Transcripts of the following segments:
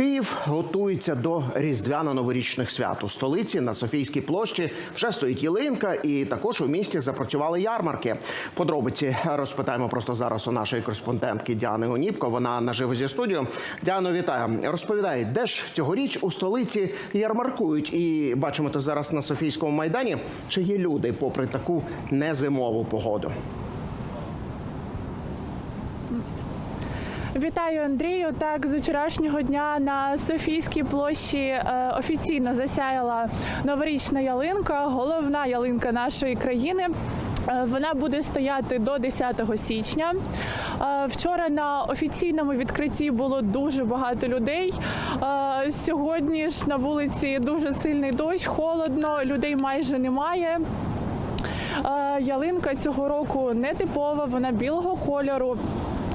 Київ готується до різдвяно-новорічних свят. У столиці на Софійській площі вже стоїть ялинка, і також у місті запрацювали ярмарки. Подробиці розпитаємо просто зараз у нашої кореспондентки Діани Оніпко. Вона наживо зі студією. Діано, вітаю. Розповідає, де ж цьогоріч у столиці ярмаркують. І бачимо то зараз на Софійському майдані. Чи є люди, попри таку незимову погоду? Вітаю Андрію. Так, з вчорашнього дня на Софійській площі е, офіційно засяяла новорічна ялинка, головна ялинка нашої країни. Е, Вона буде стояти до 10 січня. Е, Вчора на офіційному відкритті було дуже багато людей. Сьогодні ж на вулиці дуже сильний дощ, холодно, людей майже немає. Ялинка цього року не типова, вона білого кольору.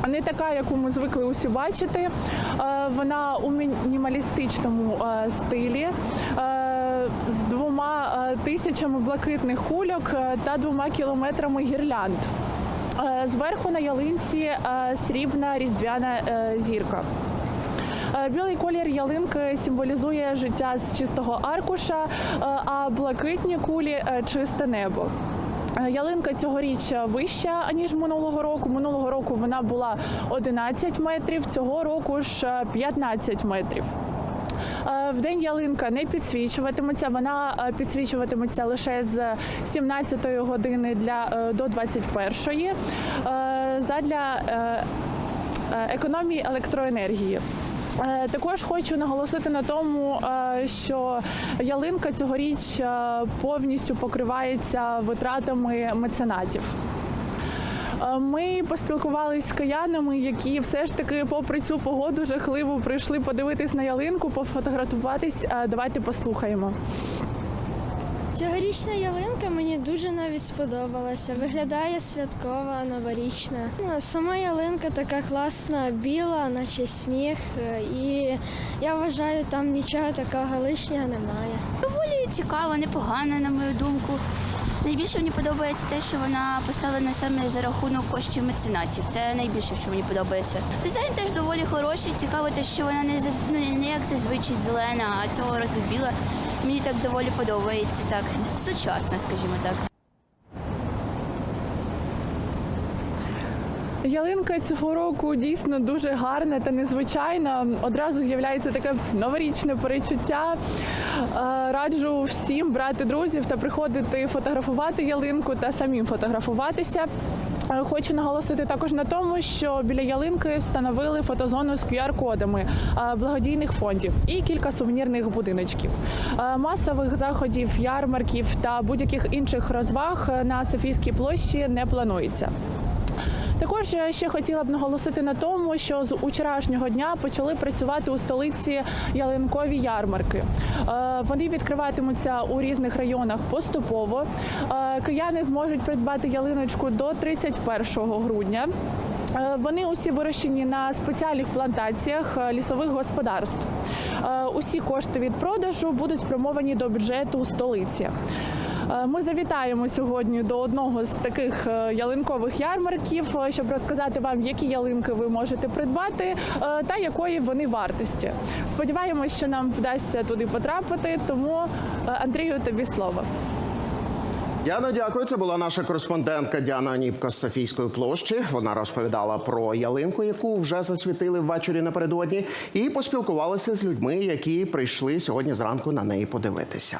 Не така, яку ми звикли усі бачити. Е, Вона у мінімалістичному е, стилі е, з двома тисячами блакитних кульок та двома кілометрами гірлянд. Зверху на ялинці срібна різдвяна зірка. Білий колір ялинки символізує життя з чистого аркуша, а блакитні кулі чисте небо. Е, Ялинка цьогоріч вища ніж минулого року. Минулого року вона була 11 метрів, цього року ж е, 15 метрів. Е, В день ялинка не підсвічуватиметься. Вона е, підсвічуватиметься лише з 17 години для е, до 21 е, задля е, е, економії електроенергії. Е, Також хочу наголосити на тому, е, що ялинка цьогоріч е, повністю покривається витратами меценатів. Ми поспілкувалися з киянами, які все ж таки, попри цю погоду жахливу, прийшли подивитись на ялинку, пофотографуватись. Давайте послухаємо. Цьогорічна ялинка мені дуже навіть сподобалася. Виглядає святкова, новорічна. Ну, Сама ялинка така класна, біла, наче сніг. е, І я вважаю, там нічого такого лишнього немає. Доволі цікава, непогана, на мою думку. Найбільше мені подобається те, що вона поставлена саме за рахунок коштів меценатів. Це найбільше, що мені подобається. Дизайн теж доволі хороший. Цікаво, те, що вона не ну, не як зазвичай зелена, а цього разу біла. Мені так доволі подобається. Так, сучасна, скажімо так. Ялинка цього року дійсно дуже гарна та незвичайна. Одразу з'являється таке новорічне перечуття. Е, Раджу всім брати друзів та приходити фотографувати ялинку та самим фотографуватися. Е, Хочу наголосити також на тому, що біля ялинки встановили фотозону з QR-кодами е, благодійних фондів і кілька сувенірних будиночків. Масових заходів, ярмарків та будь-яких інших розваг на Софійській площі не планується. Також ще хотіла б наголосити на тому, що з учорашнього дня почали працювати у столиці ялинкові ярмарки. Е, Вони відкриватимуться у різних районах поступово. Е, Кияни зможуть придбати ялиночку до 31 грудня. Е, Вони усі вирощені на спеціальних плантаціях лісових господарств. Усі кошти від продажу будуть спрямовані до бюджету столиці. Е, Ми завітаємо сьогодні до одного з таких е, ялинкових ярмарків, е, щоб розказати вам, які ялинки ви можете придбати та якої вони вартості. Сподіваємось, що нам вдасться туди потрапити. Тому Андрію, тобі слово. Діано, дякую. Це була наша кореспондентка Діана Аніпка з Софійської площі. Вона розповідала про ялинку, яку вже засвітили ввечері напередодні, і поспілкувалася з людьми, які прийшли сьогодні зранку на неї подивитися.